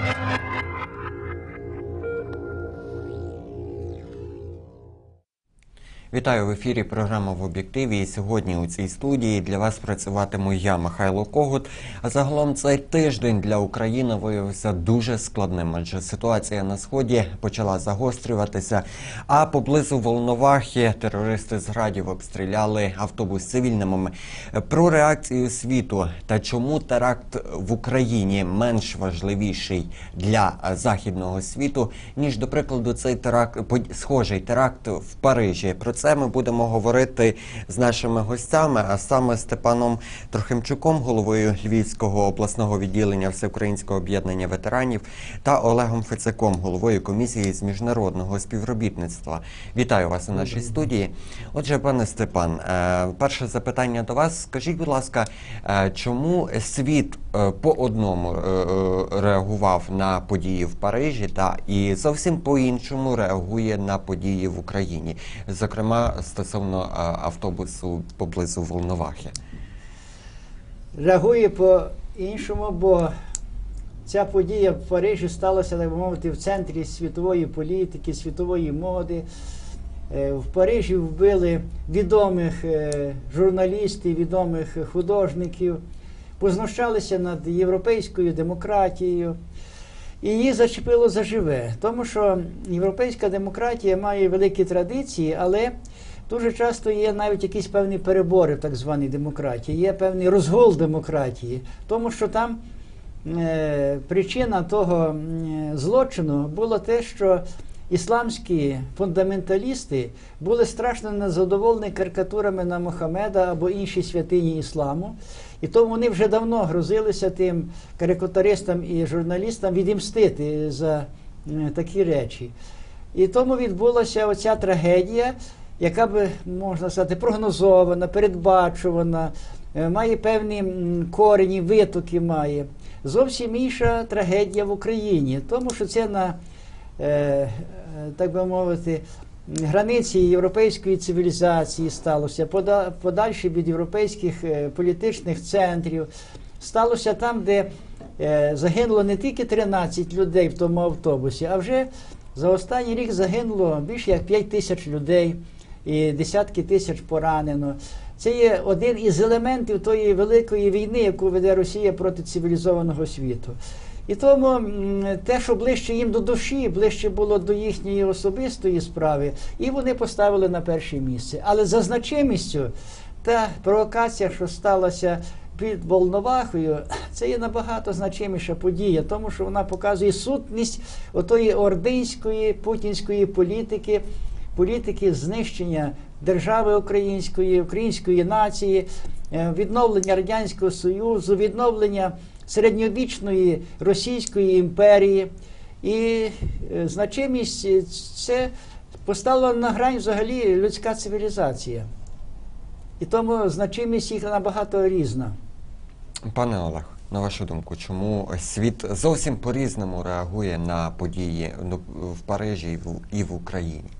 Thank you. Вітаю в ефірі. Програма в об'єктиві. І сьогодні у цій студії для вас працюватиму я, Михайло Когут. А загалом цей тиждень для України виявився дуже складним, адже ситуація на сході почала загострюватися. А поблизу Волновахи терористи з градів обстріляли автобус цивільними. Про реакцію світу та чому теракт в Україні менш важливіший для західного світу, ніж до прикладу, цей теракт схожий теракт в Парижі. Про це ми будемо говорити з нашими гостями, а саме Степаном Трохимчуком, головою Львівського обласного відділення Всеукраїнського об'єднання ветеранів, та Олегом Фецаком, головою комісії з міжнародного співробітництва. Вітаю вас у нашій студії. Отже, пане Степан, е, перше запитання до вас. Скажіть, будь ласка, е, чому світ е, по одному реагував на події в Парижі, та і зовсім по-іншому реагує на події в Україні, зокрема стосовно е, автобусу поблизу Волновахи? реагує по-іншому, бо ця подія в Парижі сталася, так би мовити, в центрі світової політики, світової моди. Е, В Парижі вбили відомих е, журналістів, відомих художників, познущалися над європейською демократією. Її зачепило заживе, тому що європейська демократія має великі традиції, але дуже часто є навіть якісь певні перебори в так званій демократії, є певний розгул демократії, тому що там е, причина того злочину було те, що ісламські фундаменталісти були страшно незадоволені карикатурами на Мохамеда або інші святині ісламу. І тому вони вже давно грозилися тим карикатуристам і журналістам відімстити за е, такі речі. І тому відбулася оця трагедія, яка би, можна сказати, прогнозована, передбачувана, е, має певні корені, витоки має. Зовсім інша трагедія в Україні, тому що це на, е, так би мовити, границі європейської цивілізації сталося, подальше від європейських е, політичних центрів. Сталося там, де е, загинуло не тільки 13 людей в тому автобусі, а вже за останній рік загинуло більше як 5 тисяч людей і десятки тисяч поранено. Це є один із елементів тої великої війни, яку веде Росія проти цивілізованого світу. І тому те, що ближче їм до душі, ближче було до їхньої особистої справи, і вони поставили на перше місце. Але за значимістю та провокація, що сталася під Волновахою, це є набагато значиміша подія, тому що вона показує сутність отої ординської путінської політики, політики знищення держави української, української нації, е, відновлення радянського союзу, відновлення середньовічної Російської імперії. І е, значимість е, це поставила на грань взагалі людська цивілізація. І тому значимість їх набагато різна. Пане Олег, на вашу думку, чому світ зовсім по-різному реагує на події ну, в Парижі і в, Україні?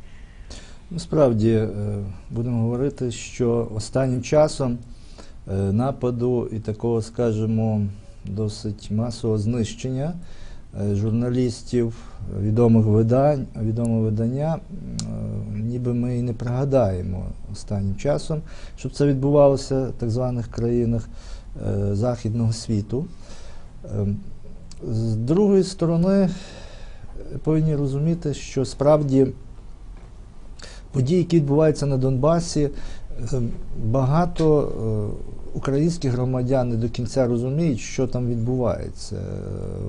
Насправді е, будемо говорити, що останнім часом нападу і такого, скажімо, досить масового знищення е, журналістів відомих видань, відомого видання, е, ніби ми і не пригадаємо останнім часом, щоб це відбувалося в так званих країнах е, Західного світу. Е, З другої сторони, повинні розуміти, що справді події, які відбуваються на Донбасі, багато е, українських громадян не до кінця розуміють, що там відбувається. Е,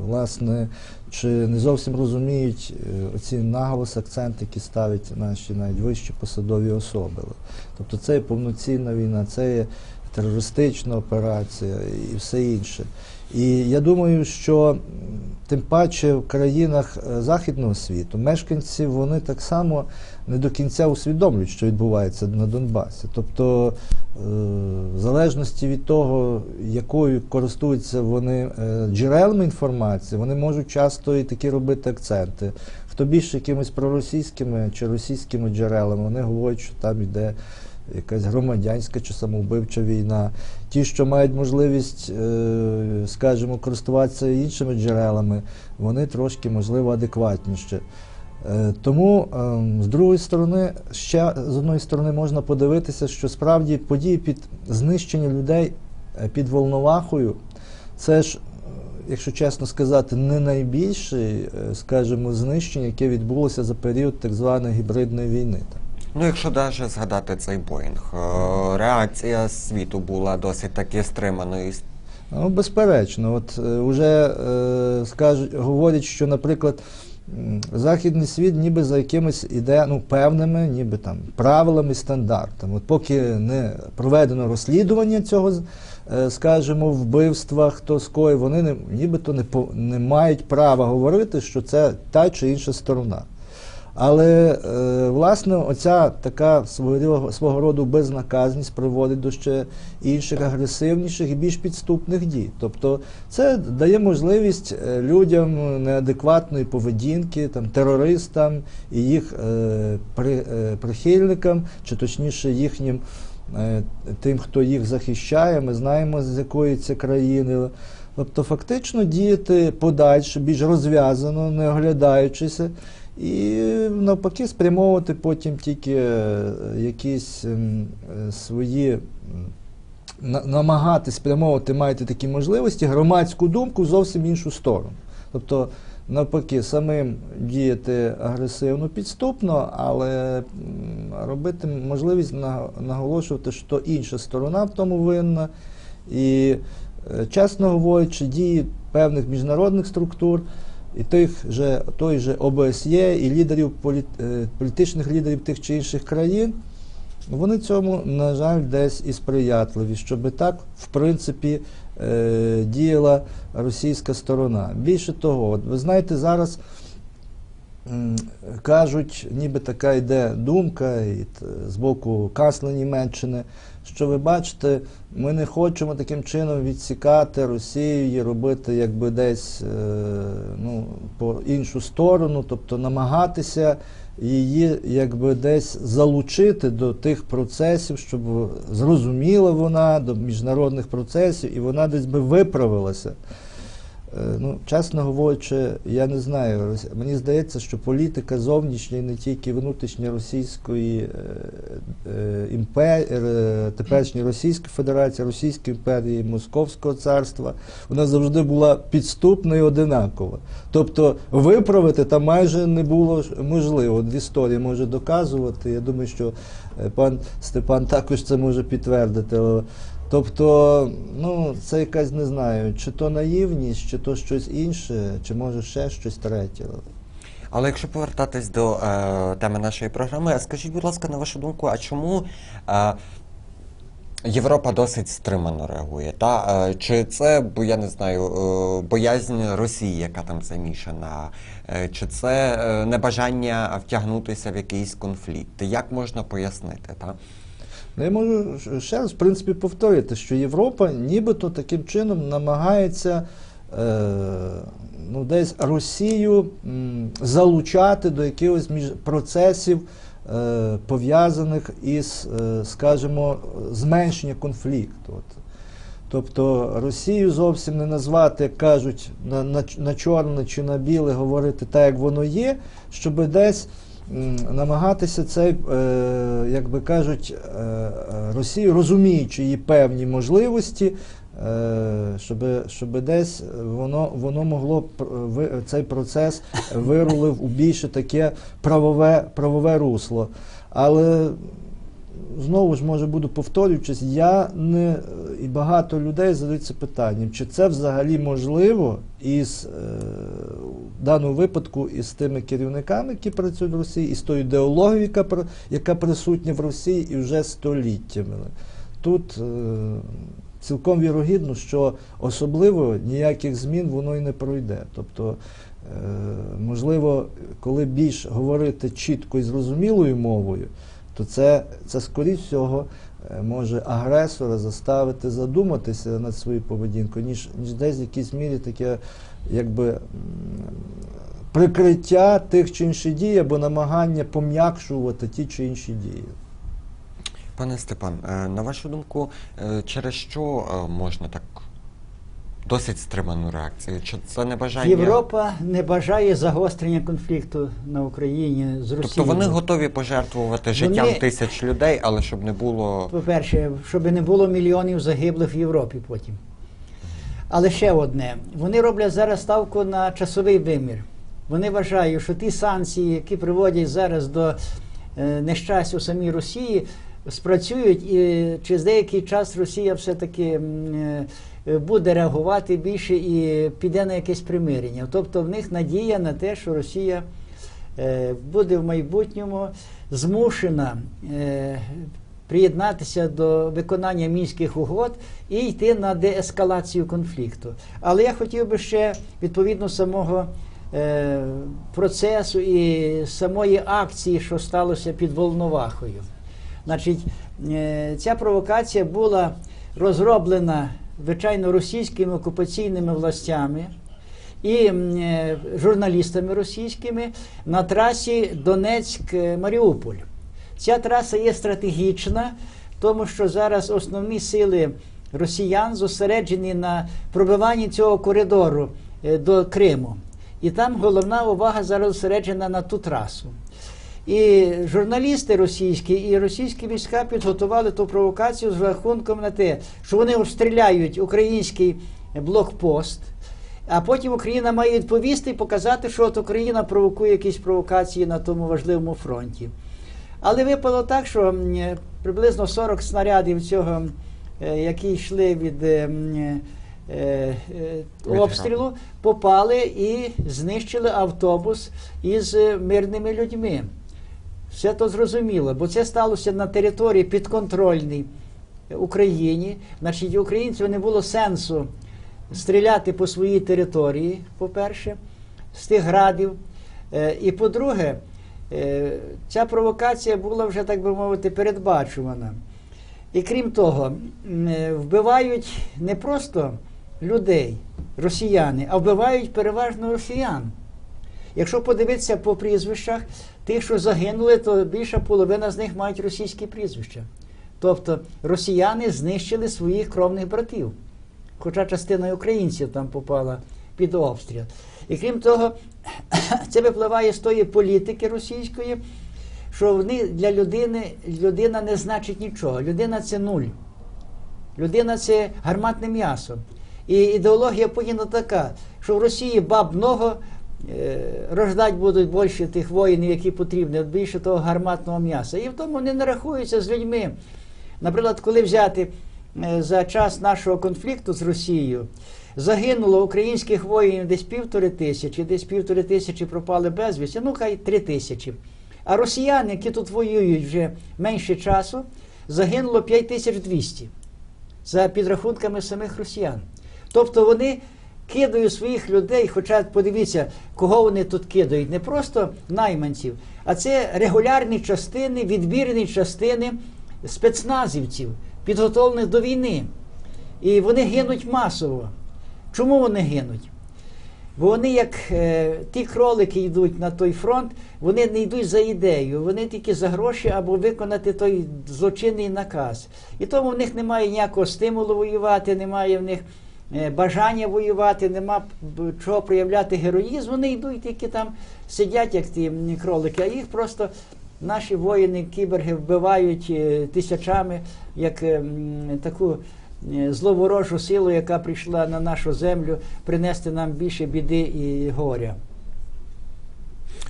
Власне, чи не зовсім розуміють е, оці наголос, акцент, які ставлять наші навіть вищі посадові особи. Тобто це є повноцінна війна, це є терористична операція і все інше. І я думаю, що тим паче в країнах е, західного світу мешканці вони так само не до кінця усвідомлюють, що відбувається на Донбасі. Тобто, е, в залежності від того, якою користуються вони е, джерелами інформації, вони можуть часто і такі робити акценти. Хто більше якимись проросійськими чи російськими джерелами, вони говорять, що там йде якась громадянська чи самовбивча війна. Ті, що мають можливість, е, скажімо, користуватися іншими джерелами, вони трошки, можливо, адекватніші. Е, Тому ем, з другої сторони, ще з одної сторони можна подивитися, що справді події під знищення людей е, під Волновахою, це ж, якщо чесно сказати, не найбільше, скажімо, знищення, яке відбулося за період так званої гібридної війни. Ну, якщо навіть згадати цей Боїнг, е, реакція світу була досить таки стриманою. Ну, безперечно, от е, вже е, скажуть, говорять, що, наприклад, західний світ ніби за якимись іде ну, певними, ніби там правилами, стандартами. От поки не проведено розслідування цього, е, скажімо, вбивства, хто скоїв, вони не, нібито не, по- не мають права говорити, що це та чи інша сторона. Але е, власне оця така свого, роду безнаказність приводить до ще інших агресивніших і більш підступних дій. Тобто це дає можливість е, людям неадекватної поведінки, там, терористам і їх е, при, прихильникам, чи точніше їхнім тим, хто їх захищає, ми знаємо, з якої це країни. Тобто фактично діяти подальше, більш розв'язано, не оглядаючися, і навпаки спрямовувати потім тільки е, якісь ем, е, свої. м, на- намагатись спрямовувати маєте такі можливості, громадську думку в зовсім іншу сторону. Тобто, навпаки, самим діяти агресивно, підступно, але робити можливість наголошувати, що інша сторона в тому винна. І, е, чесно говорячи, дії певних міжнародних структур і тих же, той же ОБСЄ, і лідерів е, політичних лідерів тих чи інших країн, вони цьому, на жаль, десь і сприятливі, щоб так, в принципі, е, діяла російська сторона. Більше того, от ви знаєте, зараз кажуть, ніби така йде думка з боку канцлера Німеччини, що ви бачите, ми не хочемо таким чином відсікати Росію і робити якби десь е, ну, по іншу сторону, тобто намагатися її якби десь залучити до тих процесів, щоб зрозуміла вона до міжнародних процесів, і вона десь би виправилася. Е, Ну, чесно говорячи, я не знаю. Мені здається, що політика зовнішня не тільки внутрішня російської е, е, е, теперішньої Російської Федерації, Російської імперії, Московського царства, вона завжди була підступна і одинакова. Тобто виправити там майже не було можливо. От історія може доказувати. Я думаю, що пан Степан також це може підтвердити. Тобто, ну, це якась не знаю, чи то наївність, чи то щось інше, чи може ще щось третє. Але якщо повертатись до е, теми нашої програми, скажіть, будь ласка, на вашу думку, а чому е, Європа досить стримано реагує? Та? Е, чи це, бо я не знаю, е, боязнь Росії, яка там замішана, е, чи це е, небажання втягнутися в якийсь конфлікт? Як можна пояснити? Та? Ну, я можу ще раз, в принципі, повторити, що Європа нібито таким чином намагається е, ну, десь Росію м, залучати до якихось між процесів, е, пов'язаних із, е, скажімо, зменшення конфлікту. От. Тобто Росію зовсім не назвати, як кажуть, на, на, на чорне чи на біле говорити так, як воно є, щоб десь намагатися цей, е, як би кажуть, е, е, Росію, розуміючи її певні можливості, щоб, щоб десь воно, воно могло цей процес вирулив у більше таке правове, правове русло. Але знову ж може буду повторюючись, я не і багато людей задаються питанням, чи це взагалі можливо із даному випадку із тими керівниками, які працюють в Росії, і з тою ідеологією, яка, яка присутня в Росії і вже століттями. Тут е, цілком вірогідно, що особливо ніяких змін воно і не пройде. Тобто, е, можливо, коли більш говорити чітко і зрозумілою мовою, то це, це скоріш всього може агресора заставити задуматися над своєю поведінкою, ніж, ніж десь в якійсь мірі таке якби прикриття тих чи інших дій або намагання пом'якшувати ті чи інші дії. Пане Степан, е, на вашу думку, е, через що е, можна так досить стриману реакцію? Чи це не бажання? Європа не бажає загострення конфлікту на Україні з Росією. Тобто вони готові пожертвувати життям Вони- тисяч людей, але щоб не було. По-перше, щоб не було мільйонів загиблих в Європі потім. Але ще одне: вони роблять зараз ставку на часовий вимір. Вони вважають, що ті санкції, які приводять зараз до е, нещастя у самій Росії, спрацюють, і через деякий час Росія все-таки е, буде реагувати більше і піде на якесь примирення. Тобто в них надія на те, що Росія е, буде в майбутньому змушена е, приєднатися до виконання мінських угод і йти на деескалацію конфлікту. Але я хотів би ще відповідно самого процесу і самої акції, що сталося під Волновахою. Значить, е, ця провокація була розроблена, звичайно, російськими окупаційними властями і е, журналістами російськими на трасі Донецьк-Маріуполь. Ця траса є стратегічна, тому що зараз основні сили росіян зосереджені на пробиванні цього коридору е, до Криму. І там головна увага зараз зосереджена на ту трасу. І журналісти російські і російські війська підготували ту провокацію з рахунком на те, що вони обстріляють український блокпост, а потім Україна має відповісти і показати, що от Україна провокує якісь провокації на тому важливому фронті. Але випало так, що приблизно 40 снарядів цього, е, які йшли від е, е, е, обстрілу, попали і знищили автобус із е, мирними людьми. Все то зрозуміло, бо це сталося на території підконтрольній Україні. Значить, українців не було сенсу стріляти по своїй території, по-перше, з тих градів. Е, І по-друге, е, ця провокація була вже, так би мовити, передбачувана. І крім того, е, вбивають не просто людей, росіяни, а вбивають переважно росіян. Якщо подивитися по прізвищах, тих, що загинули, то більша половина з них мають російські прізвища. Тобто росіяни знищили своїх кровних братів, хоча частина українців там попала під обстріл. І крім того, це випливає з тої політики російської, що вони для людини людина не значить нічого. Людина це нуль. Людина це гарматне м'ясо. І ідеологія Путіна така, що в Росії баб много, е, рождать будуть більше тих воїнів, які потрібні, от більше того гарматного м'яса. І в тому не рахуються з людьми. Наприклад, коли взяти е, за час нашого конфлікту з Росією, загинуло українських воїнів десь півтори тисячі, десь півтори тисячі пропали безвісті, ну хай три тисячі. А росіяни, які тут воюють вже менше часу, загинуло 5200 за підрахунками самих росіян. Тобто вони кидають своїх людей, хоча подивіться, кого вони тут кидають, не просто найманців, а це регулярні частини, відбірні частини спецназівців, підготовлених до війни. І вони гинуть масово. Чому вони гинуть? Бо вони, як е, ті кролики йдуть на той фронт, вони не йдуть за ідею, вони тільки за гроші або виконати той злочинний наказ. І тому в них немає ніякого стимулу воювати, немає в них бажання воювати, нема чого проявляти героїзм. Вони йдуть тільки там сидять, як ті кролики, а їх просто наші воїни, кіберги вбивають е, тисячами, як е, таку е, зловорожу силу, яка прийшла на нашу землю принести нам більше біди і горя.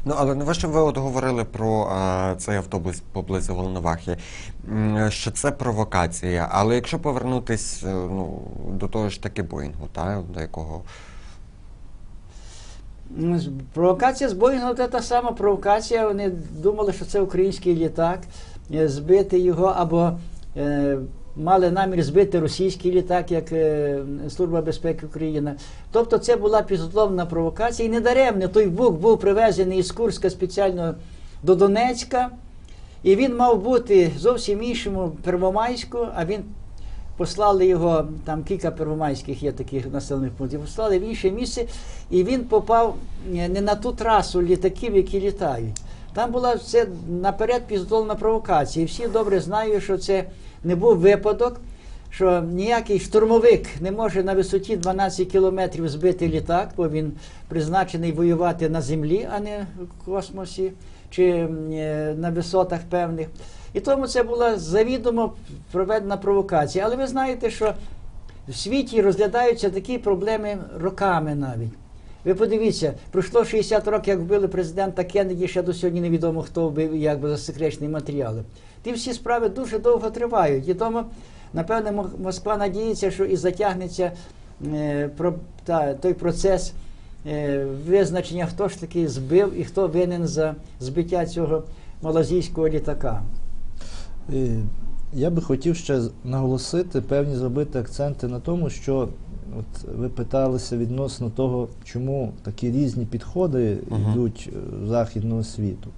Ну, але на ваше ви от говорили про а, цей автобус поблизу Волновахи, що це провокація. Але якщо повернутись е, ну, до того ж таки Боїнгу, та, до якого Ну, Провокація з Боїнгом це та сама провокація. Вони думали, що це український літак, е, збити його або е, мали намір збити російський літак, як е, Служба безпеки України. Тобто це була підготовлена провокація. І недаремно той бук був привезений із Курська спеціально до Донецька. І він мав бути зовсім іншому Первомайську, а він послали його, там кілька первомайських є таких населених пунктів, послали в інше місце, і він попав е, не на ту трасу літаків, які літають. Там була це наперед підготовлена провокація. Всі добре знають, що це не був випадок, що ніякий штурмовик не може на висоті 12 кілометрів збити літак, бо він призначений воювати на землі, а не в космосі чи е, на висотах певних. І тому це була завідомо проведена провокація. Але ви знаєте, що в світі розглядаються такі проблеми роками навіть. Ви подивіться, пройшло 60 років, як вбили президента Кеннеді, ще до сьогодні невідомо, хто вбив і як би засекречені матеріали. Ті всі справи дуже довго тривають. І тому, напевне, Москва надіється, що і затягнеться е, про, та, той процес е, визначення, хто ж таки збив і хто винен за збиття цього малазійського літака. Я би хотів ще наголосити, певні зробити акценти на тому, що от ви питалися відносно того, чому такі різні підходи Мгм. йдуть е, західного світу.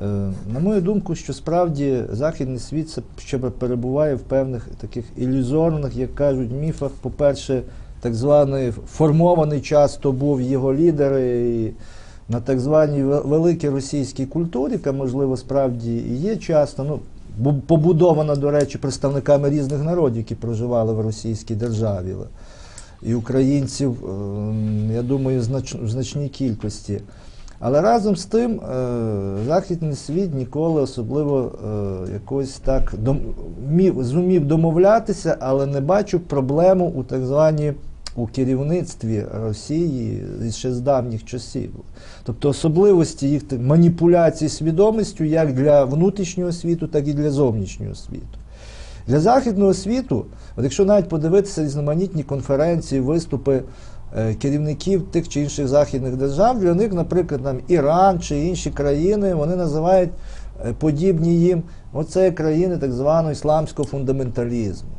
Е, На мою думку, що справді західний світ це ще перебуває в певних таких ілюзорних, як кажуть, міфах. По-перше, так званий формований часто був його лідери і на так званій великій російській культурі, яка, можливо, справді і є часто, ну, побудована, до речі, представниками різних народів, які проживали в російській державі. І українців, ем, я думаю, в значній кількості. Але разом з тим, е, західний світ ніколи особливо е, якось так зумів домовлятися, але не бачу проблему у так званій у керівництві Росії ще з давніх часів. Тобто особливості їх так, маніпуляцій свідомістю як для внутрішнього світу, так і для зовнішнього світу. Для західного світу, от якщо навіть подивитися різноманітні конференції, виступи е, керівників тих чи інших західних держав, для них, наприклад, там Іран чи інші країни, вони називають е, подібні їм оце країни так званого ісламського фундаменталізму.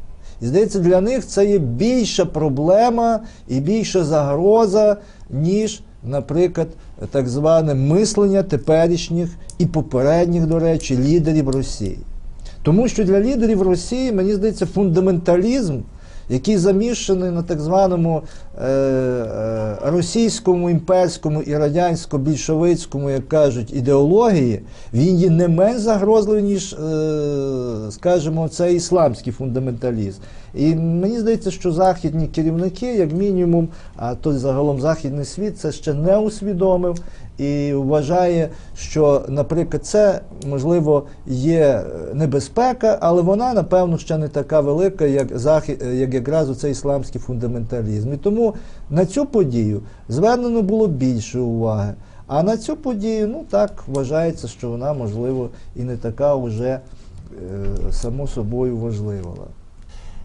І здається, для них це є більша проблема і більша загроза, ніж, наприклад, так зване мислення теперішніх і попередніх, до речі, лідерів Росії. Тому що для лідерів Росії, мені здається, фундаменталізм, який заміщений на так званому е, е, російському, імперському і радянсько-більшовицькому, як кажуть, ідеології, він є не менш загрозливий, ніж, е, скажімо, цей ісламський фундаменталізм. І мені здається, що західні керівники, як мінімум, а то загалом західний світ це ще не усвідомив і вважає, що, наприклад, це можливо є е, небезпека, але вона, напевно, ще не така велика, як захід, як якраз оцей ісламський фундаменталізм. І тому на цю подію звернено було більше уваги. А на цю подію, ну так, вважається, що вона, можливо, і не така вже е, само собою важлива.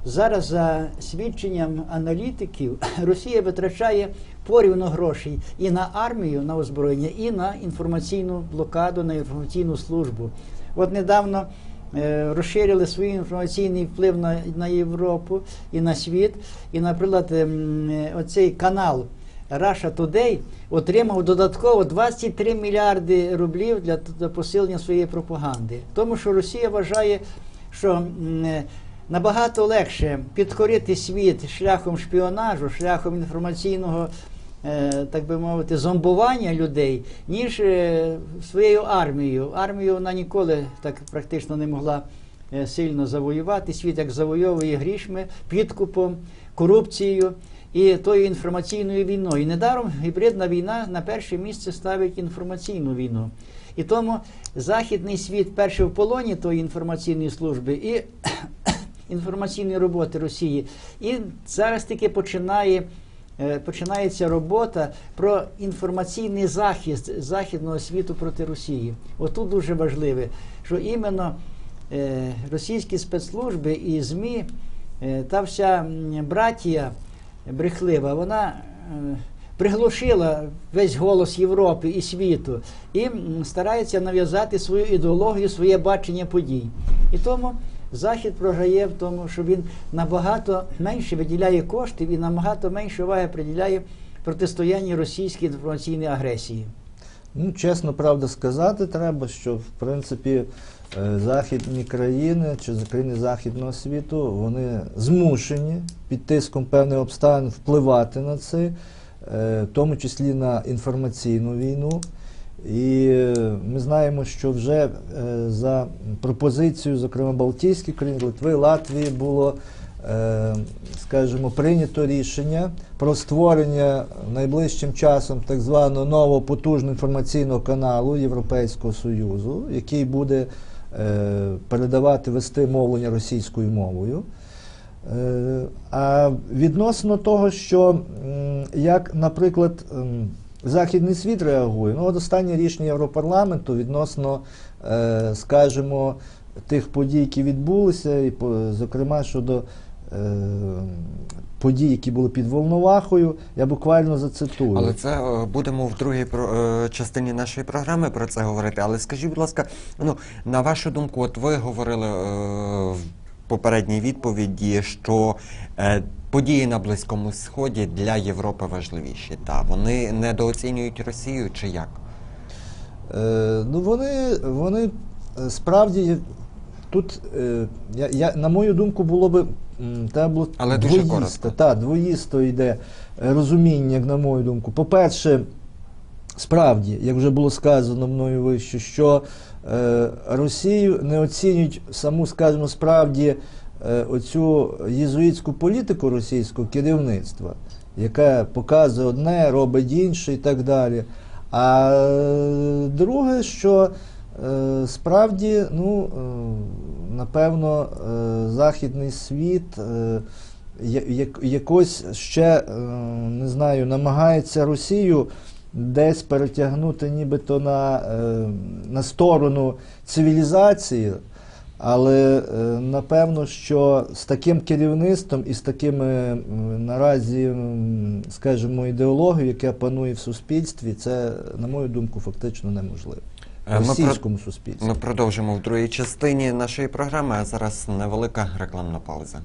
Зараз, за свідченням аналітиків, Росія витрачає порівну грошей і на армію, на озброєння, і на інформаційну блокаду, на інформаційну службу. От недавно е, розширили свій інформаційний вплив на, на Європу і на світ. І, наприклад, ем, оцей канал Russia Today отримав додатково 23 мільярди рублів для, посилення своєї пропаганди. Тому що Росія вважає, що е, набагато легше підкорити світ шляхом шпіонажу, шляхом інформаційного, е, так би мовити, зомбування людей, ніж е, своєю армією. Армію вона ніколи так практично не могла е, сильно завоювати. Світ як завойовує грішми, підкупом, корупцією і тою інформаційною війною. І недаром гібридна війна на перше місце ставить інформаційну війну. І тому західний світ перший в полоні тої інформаційної служби і інформаційної роботи Росії. І зараз таки починає. е, Починається робота про інформаційний захист західного світу проти Росії. Отут дуже важливе, що іменно е, російські спецслужби і ЗМІ, е, та вся братія брехлива, вона приглушила весь голос Європи і світу і старається нав'язати свою ідеологію, своє бачення подій. І тому Захід програє в тому, що він набагато менше виділяє коштів і набагато менше уваги приділяє протистоянню російській інформаційній агресії. Ну, чесно, правда сказати, треба, що в принципі е, західні країни чи країни західного світу вони змушені під тиском певних обставин впливати на це, е, в тому числі на інформаційну війну. І е, ми знаємо, що вже е, за пропозицією, зокрема Балтійських країн, Литви, Латвії, було, е, скажімо, прийнято рішення про створення найближчим часом так званого нового потужного інформаційного каналу Європейського Союзу, який буде передавати вести мовлення російською мовою. А відносно того, що як, наприклад, Західний світ реагує, ну от останнє рішення Європарламенту відносно, е, скажімо, тих подій, які відбулися, і по- зокрема щодо е, подій, які були під Волновахою, я буквально зацитую. Але це е, будемо в другій про- частині нашої програми про це говорити. Але скажіть, будь ласка, ну на вашу думку, от ви говорили попередній відповіді, що е, події на Близькому Сході для Європи важливіші. Та вони недооцінюють Росію чи як? Е, ну вони, вони е, справді тут, е, я, я, на мою думку, було би треба було Але дуже двоїсто, коротко. та, двоїсто йде розуміння, як на мою думку. По-перше, справді, як вже було сказано мною вище, що е, Росію не оцінюють саму, скажімо, справді е, оцю єзуїтську політику російського керівництва, яка показує одне, робить інше і так далі. А е, друге, що е, справді, ну, е, напевно, е, західний світ е, якось ще, е, не знаю, намагається Росію десь перетягнути нібито на, е, на сторону цивілізації. Але е, напевно, що з таким керівництвом і з такими наразі, скажімо, ідеологією, яка панує в суспільстві, це, на мою думку, фактично неможливо. Е, російському суспільстві. Ми продовжимо в другій частині нашої програми, а зараз невелика рекламна пауза.